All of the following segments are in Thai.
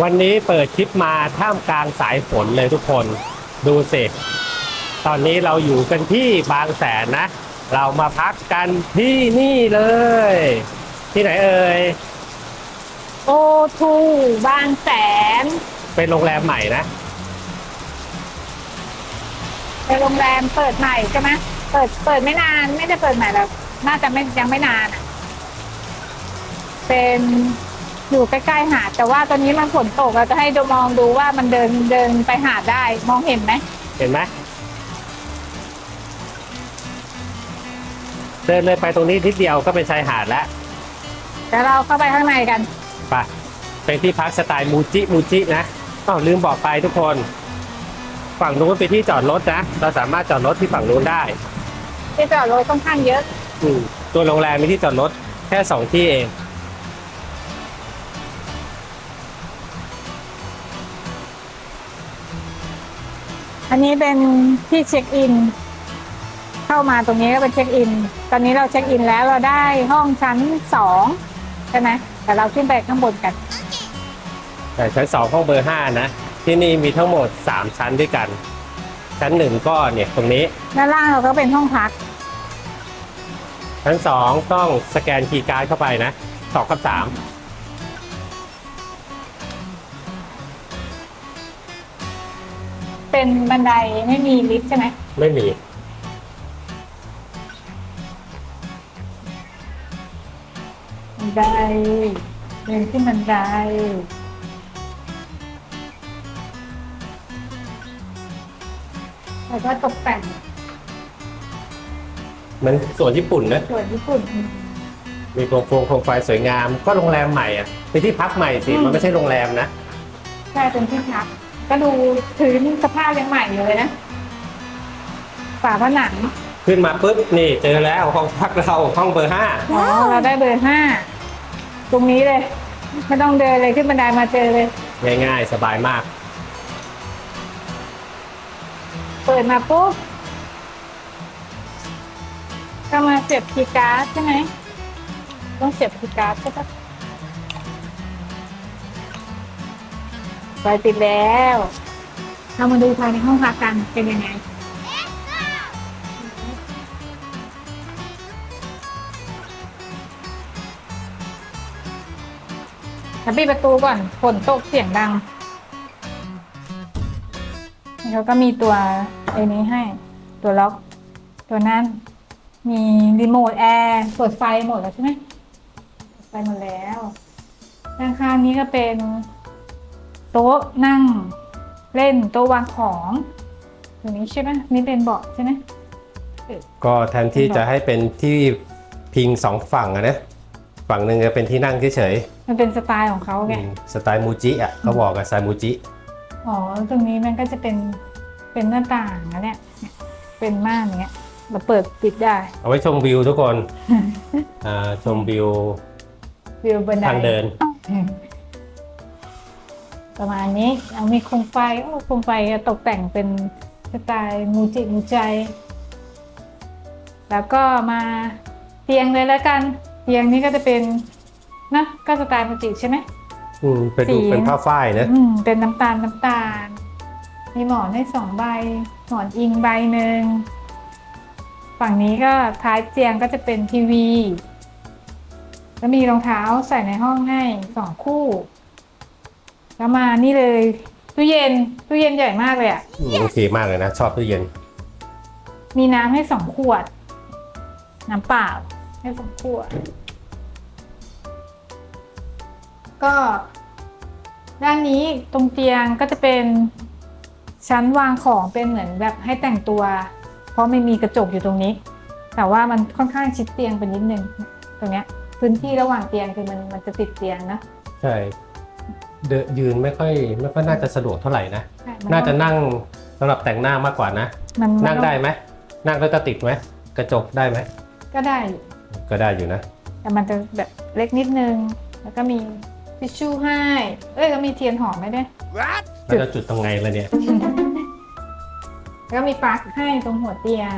วันนี้เปิดคลิปมาท่ามกลางสายฝนเลยทุกคนดูสิตอนนี้เราอยู่กันที่บางแสนนะ เรามาพักกันที่นี่เลย ที่ไหนเอ่ยโอทูบางแสน เป็นโรงแรมใหม่นะ เป็นโรงแรมเปิดใหม่ใช่ไหมเปิดเปิดไม่นานไม่ได้เปิดใหม่แล้วน่าจะไม่ยังไม่นานอะ เป็น อยู่ใกล้ๆหาดแต่ว่าตอนนี้มันฝนตกเราจะให้ดูมองดูว่ามันเดินเดินไปหาดได้มองเห็นไหมเห็นไหมเดินเลยไปตรงนี้ทิศเดียวก็เป็นชายหาดแล้วเดี๋ยวเราเข้าไปข้างในกันไปเป็นที่พักสไตล์มูจิมูจินะอ้าวลืมบอกไปทุกคน ฝั่งนู้นเป็นที่จอดรถนะ เราสามารถจอดรถที่ฝั่งนู้นได้ ที่จอดรถค่อนข้างเยอะ อืมตัวโรงแรมมีที่จอดรถแค่สองที่เอง อันนี้เป็นที่เช็คอิน เข้ามาตรงนี้ก็เป็นเช็คอิน ตอนนี้เราเช็คอินแล้วเราได้ห้องชั้นสองใช่ไหมแต่เราขึ้นไปข้างบนกัน แต่ชั้นสองห้องเบอร์ห้านะ ที่นี่มีทั้งหมด3ชั้นด้วยกัน ชั้นหนึ่งก็เนี่ยตรงนี้ ด้านล่างเราก็เป็นห้องพัก ชั้นสองต้องสแกนคีย์การ์ดเข้าไปนะสองกับสาม เป็นบันไดไม่มีลิฟต์ใช่ไหมไม่มี บันไดเดินขึ้นบันไดแล้วก็ตกแต่งเหมือนสวนญี่ปุ่นนะ สวยญี่ปุ่น มีโคมโฟงโคมไฟสวยงาม ก็โรงแรมใหม่อะเป็นที่พักใหม่สิ อืม มันไม่ใช่โรงแรมนะ ใช่เป็นที่พัก ก็ดูพื้นสภาพยังใหม่อยู่เลยนะฝาผนังขึ้นมาปุ๊บนี่เจอแล้วห้องพักเราห้องเบอร์ห้าอ๋อเราได้เบอร์ห้าตรงนี้เลย ไม่ต้องเดินเลยขึ้นบันไดมาเจอเลย ง่ายๆ สบายมาก เปิดมาปุ๊บก็มาเสียบคีย์การ์ดใช่ไหมต้องเสียบคีย์การ์ดใช่ปะ ไฟติดแล้ว เรามาดูภายในห้องพักกันเป็นยังไง แล้วปิดประตูก่อน ฝนตกเสียงดังแล้วก็มีตัวไอ้นี้ให้ ตัวล็อก ตัวนั้น มีรีโมทแอร์เปิดไฟหมดแล้วใช่ไหม ไฟหมดแล้ว ด้านข้างนี้ก็เป็น โต๊ะนั่งเล่นโต๊ะวางของตรงนี้ใช่ไหมนี่เป็นเบาะใช่ไหมก็แทนที่จะให้เป็นที่พิงสองฝั่งอะนะฝั่งหนึ่งจะเป็นที่นั่งเฉยมันเป็นสไตล์ของเขาๆไงอืมสไตล์มูจิอะเขาบอกกับสไตล์มูจิอ๋อตรงนี้มันก็จะเป็นเป็นหน้าต่างนะเนี่ยเนี่ยเป็นม่านอย่างเงี้ยเราเปิดปิดได้ เอาไว้ชมวิวทุกคนอ่าชมวิววิวบันไดทางเดิน ประมาณนี้เอามีโคมไฟโอ้โคมไฟตกแต่งเป็นสไตล์มูจิมูใจ แล้วก็มาเตียงเลยแล้วกัน เตียงนี้ก็จะเป็นนะก็สไตล์มูจิใช่ไหมอืมไปดูสีเป็นผ้าฝ้ายนะอืมเป็นน้ำตาลน้ำตาล มีหมอนให้สองใบ หมอนอิงใบหนึ่งฝั่งนี้ก็ท้ายเตียงก็จะเป็นทีวี แล้วมีรองเท้าใส่ในห้องให้สองคู่ แล้วมานี่เลยตู้เย็นตู้เย็นใหญ่มากเลยอะ่ะ อืมโอเคมากเลยนะ ชอบตู้เย็น มีน้ำให้สองขวด น้ำเปล่าให้สองขวด ก็ ด้านนี้ตรงเตียงก็จะเป็นชั้นวางของเป็นเหมือนแบบให้แต่งตัว เพราะไม่มีกระจกอยู่ตรงนี้ แต่ว่ามันค่อนข้างชิดเตียงไปนิดนึงตรงเนี้ย พื้นที่ระหว่างเตียงคือมันมันจะติดเตียงนะ ใช่ เดนยืนไม่ค่อยไม่ค่อยน่าจะสะดวกเท่าไหร่นะ ใช่มัน่าจะนั่งสำหรับแต่งหน้ามากกว่านะ มันมันั่งได้ไหมนั่งแล้วจะติดไหมกระจกได้ไหมก็ได้อยู่ก็ได้อยู่นะ แต่มันจะแบบเล็กนิดนึง แล้วก็มีทิชชู่ให้ เอ้ยแล้วมีเทียนหอมไหมด้วย แล้วจะจุดตรงไงล่ะเนี่ย แล้วก็มีปลั๊กให้ตรงหัวเตียง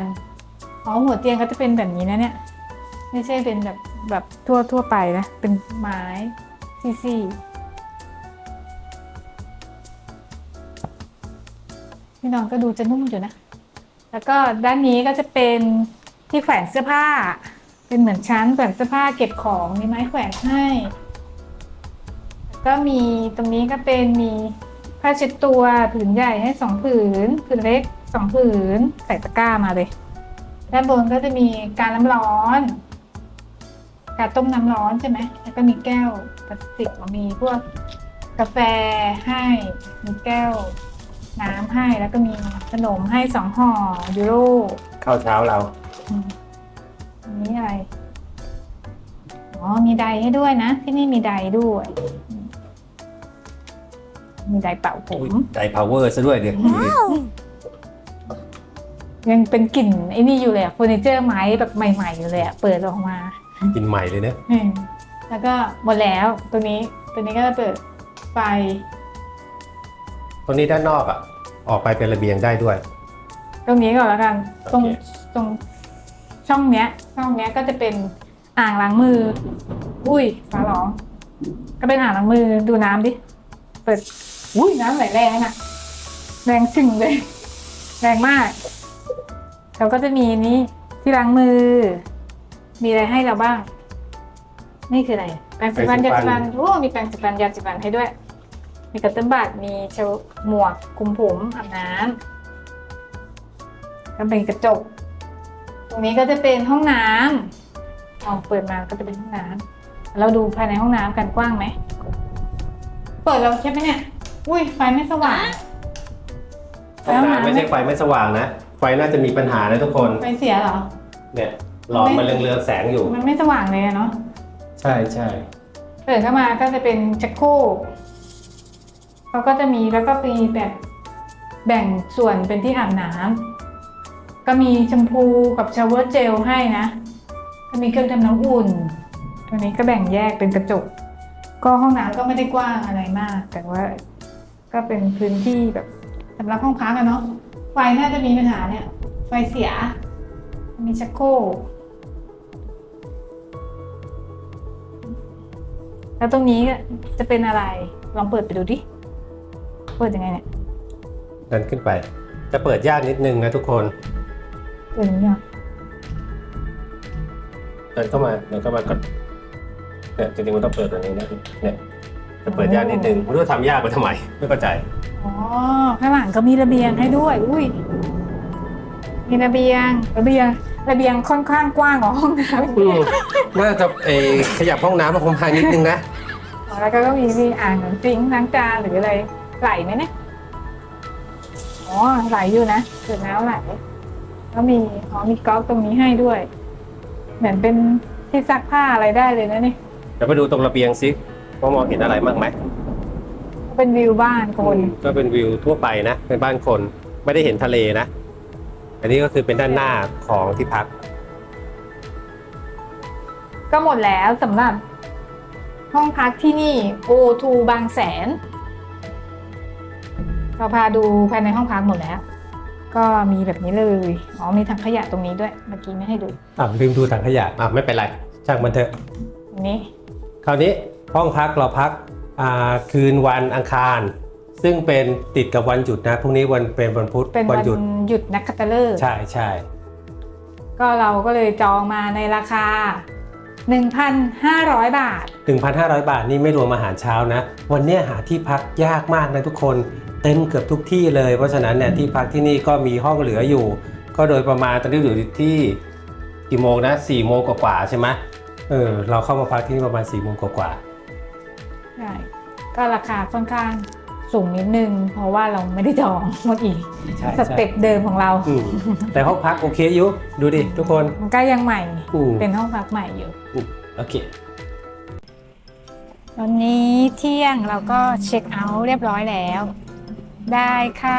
อ๋อหัวเตียงก็จะเป็นแบบนี้นะเนี่ย ไม่ใช่เป็นแบบแบบทั่วทั่วไปนะ เป็นไม้ซี่ซี่ ที่นอนก็ดูจะนุ่มอยู่นะ แล้วก็ด้านนี้ก็จะเป็นที่แขวนเสื้อผ้า เป็นเหมือนชั้นแขวนเสื้อผ้าเก็บของมีไม้แขวนให้แล้วก็มีตรงนี้ก็เป็นมีผ้าเช็ดตัวผืนใหญ่ให้สองผืนผืนเล็กสองผืนใส่ตะกร้ามาเลยด้านบนก็จะมีการน้ำร้อนกาต้มน้ำร้อนใช่ไหมแล้วก็มีแก้วพลาสติกมีพวกกาแฟให้มีแก้ว น้ำให้แล้วก็มีขนมให้สองห่อยูโรข้าวเช้าเราอืมอันนี้อะไร อ๋อ มีไดร์ให้ด้วยนะ ที่นี่มีไดร์ด้วยอืมมีไดร์เป่าผมไดพาวเวอร์ซะด้วยเดี๋ยวยังเป็นกลิ่นไอ้นี่อยู่เลยอะเฟอร์นิเจอร์ไม้แบบใหม่ ๆ อยู่เลยอะเปิดออกมากินใหม่เลยเนี่ยอืมแล้วก็หมดแล้วตัวนี้ตัวนี้ก็จะเปิดไฟ ตรงนี้ด้านนอกอะ ออกไปเป็นระเบียงได้ด้วย ตรงนี้ก่อนแล้วกัน ตรงโอเค ตรงช่องเนี้ย ช่องเนี้ยก็จะเป็นอ่างล้างมือ อุ้ยฟ้าร้อง ก็เป็นอ่างล้างมือดูน้ำดิ เปิด อุ้ยน้ำไหลแรงอะแรงจึงเลย แรงมากเราก็จะมีนี้ที่ล้างมือ มีอะไรให้เราบ้าง นี่คืออะไร แปรงสีฟันแปรงยาสีฟัน สีฟันโอ้มีแปรงสีฟันยาสีฟันให้ด้วย มีกระตุ้นบาดมีเชลหมวกคลุมผมอาบน้ำก็เป็นกระจก ตรงนี้ก็จะเป็นห้องน้ำลองเปิดมาก็จะเป็นห้องน้ำเราดูภายในห้องน้ำกันกว้างไหม เปิดเราใช่ไหมเนี่ย อุ้ยไฟไม่สว่างห้องน้ำไม่ใช่ไฟไม่สว่างนะ ไฟน่าจะมีปัญหานะทุกคน ไฟเสียเหรอ เนี่ยหลอดมันเรืองๆแสงอยู่ มันไม่สว่างเลยอะเนาะ ใช่ใช่เปิดเข้ามาก็จะเป็นชักโครก เขาก็จะมีแล้วก็มีแบบแบ่งส่วนเป็นที่อาบน้ำก็มีแชมพูกับชาวเวอร์เจลให้นะ ก็มีเครื่องทำน้ำอุ่น ตัวนี้ก็แบ่งแยกเป็นกระจก ก็ห้องน้ำก็ไม่ได้กว้างอะไรมาก แต่ว่าก็เป็นพื้นที่แบบสำหรับห้องพักอะเนาะ ไฟน่าจะมีปัญหาเนี่ย ไฟเสีย มีชักโครกแล้วตรงนี้จะเป็นอะไร ลองเปิดไปดูดิ เปิดยังไงเนี่ยดันขึ้นไป จะเปิดยากนิดนึงนะทุกคนเปิดอย่างนี้เหรอเดินเข้ามาเดินเข้ามาก่อนเนี่ยจริงๆมันต้องเปิดแบบนี้นะเนี่ยจะเปิดยากนิดนึงไม่รู้ว่าทำยากไปทำไมไม่เข้าใจอ๋อข้างหลังก็มีระเบียงให้ด้วย อุ้ยมีระเบียงระเบียงระเบียงค่อนข้างกว้างกว่าห้องน้ำอืมน่าจะเออขยับห้องน้ำมาคงพายนิดนึงนะอ๋อแล้วก็มีมีอ่างซิงค์ล้างจานหรืออะไร ไหลไหมเนี่ย อ๋อ ไหลอยู่นะเกิดน้ำไหลแล้วมีอ๋อมีก๊อกตรงนี้ให้ด้วย เหมือนเป็นที่ซักผ้าอะไรได้เลยนะนี่เดี๋ยวไปดูตรงระเบียงซิว่ามองเห็นอะไรบ้างไหมเป็นวิวบ้านคนก็เป็นวิวทั่วไปนะ เป็นบ้านคนไม่ได้เห็นทะเลนะ อันนี้ก็คือเป็นด้านหน้าของที่พัก ก็หมดแล้วสำหรับห้องพักที่นี่ O2 บางแสน เราพาดูภายในห้องพักหมดแล้ว ก็มีแบบนี้เลย อ๋อมีถังขยะตรงนี้ด้วย เมื่อกี้ไม่ให้ดู อะลืมดูถังขยะอะไม่เป็นไรช่างมันเถอะ อันนี้ คราวนี้ห้องพักเราพักอ่าคืนวันอังคาร ซึ่งเป็นติดกับวันหยุดนะพรุ่งนี้วันเป็นวันพุธเป็นวัวันหยุดหยุดนักขัตฤกษ์ใช่ใช่ก็เราก็เลยจองมาในราคา 1,500 บาท 1,500 บาทนี่ไม่รวมอาหารเช้านะ วันเนี้ยหาที่พักยากมากนะทุกคน เต็มเกือบทุกที่เลย เพราะฉะนั้นเนี่ยที่พักที่นี่ก็มีห้องเหลืออยู่ ก็โดยประมาณตอนนี้อยู่ที่กี่โมงนะ4โมงกว่าๆใช่ไหมเออเราเข้ามาพักที่นี่ประมาณ4โมงกว่าใช่ก็ราคาค่อนข้างสูงนิดนึง เพราะว่าเราไม่ได้จองเมื่อกี้ๆใช่สเต็ปเดิมของเรา อืมแต่ห้องพักโอเคอยู่ดูดิทุกคนมันก็ยังใหม่ อืมเป็นห้องพักใหม่อยู่ โอเคตอนนี้เที่ยงเราก็เช็คเอาท์เรียบร้อยแล้ว ได้ค่า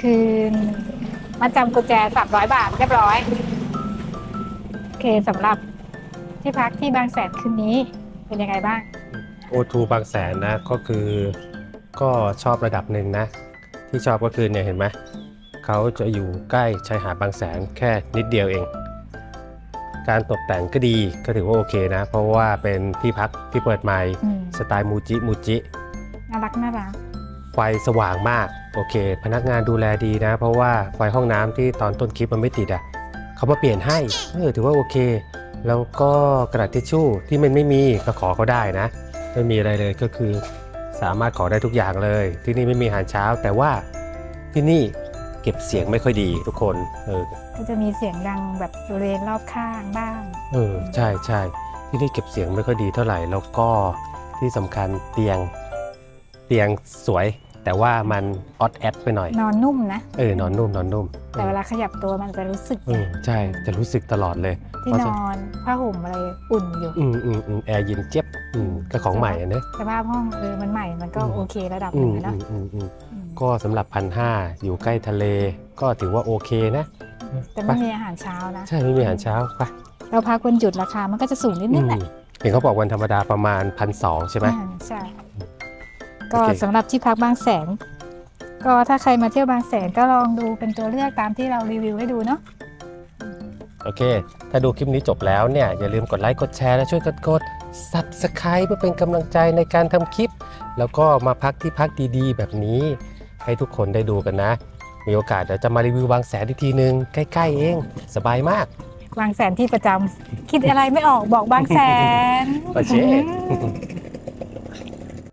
คืนมาจำกุญแจ300บาทเรียบร้อย โอเคสำหรับที่พักที่บางแสนคืนนี้เป็นยังไงบ้าง โอทูบางแสนนะก็คือก็ชอบระดับหนึ่งนะ ที่ชอบก็คือเนี่ยเห็นไหมเขาจะอยู่ใกล้ชายหาดบางแสนแค่นิดเดียวเอง การตกแต่งก็ดีก็ถือว่าโอเคนะ เพราะว่าเป็นที่พักที่เปิดใหม่ อืม สไตล์มูจิมูจิ น่ารักน่ารัก ไฟสว่างมาก โอเค พนักงานดูแลดีนะ เพราะว่าไฟห้องน้ำที่ตอนต้นคลิปมันไม่ติดอะเขามาเปลี่ยนให้เออถือว่าโอเค แล้วก็กระดาษทิชชู่ที่มันไม่มีก็ขอเขาได้นะ ไม่มีอะไรเลยก็คือ สามารถขอได้ทุกอย่างเลย ที่นี่ไม่มีอาหารเช้า แต่ว่าที่นี่เก็บเสียงไม่ค่อยดีทุกคนเออก็จะมีเสียงดังแบบบริเวณรอบข้างบ้าง เออใช่ใช่ที่นี่เก็บเสียงไม่ค่อยดีเท่าไหร่แล้วก็ที่สำคัญเตียงเตียงสวย แต่ว่ามันออดแอดไปหน่อย นอนนุ่มนะ เออนอนนุ่มนอนนุ่มแต่เวลาขยับตัวมันจะรู้สึกเออใช่จะรู้สึกตลอดเลยที่นอนผ้าห่มอะไรอุ่นอยู่อืมอืมอืมแอร์เย็นเจี๊ยบอืมก็ของใหม่อะเนอะ สภาพห้องเออมันใหม่มันก็อืม โอเคระดับหอืนึ่งมอะเนอือะมอืมอืมอืมก็สำหรับพันห้าอยู่ใกล้ทะเลก็ถือว่าโอเคนะแต่ไม่มีอาหารเช้านะ ใช่ไม่มีอาหารเช้าไปเราพักวันหยุดราคามันก็จะสูงนิดนึงแหละอืมเห็นเขาบอกวันธรรมดาประมาณพันสองใช่ไหม อ่าใช่ ก็โอเคสำหรับที่พักบางแสน ก็ถ้าใครมาเที่ยวบางแสนก็ลองดูเป็นตัวเลือกตามที่เรารีวิวให้ดูเนาะโอเค ถ้าดูคลิปนี้จบแล้วเนี่ย อย่าลืมกดไลค์ กดแชร์ และช่วยกันกด Subscribe เพื่อเป็นกำลังใจในการทำคลิป แล้วก็มาพักที่พักดีๆ แบบนี้ ให้ทุกคนได้ดูกันนะ มีโอกาสเดี๋ยวจะมารีวิวบางแสนอีกทีนึง ใกล้ ๆ เอง สบายมาก บางแสนที่ประจำคิดอะไรไม่ออกบอกบางแสน โอเคอืม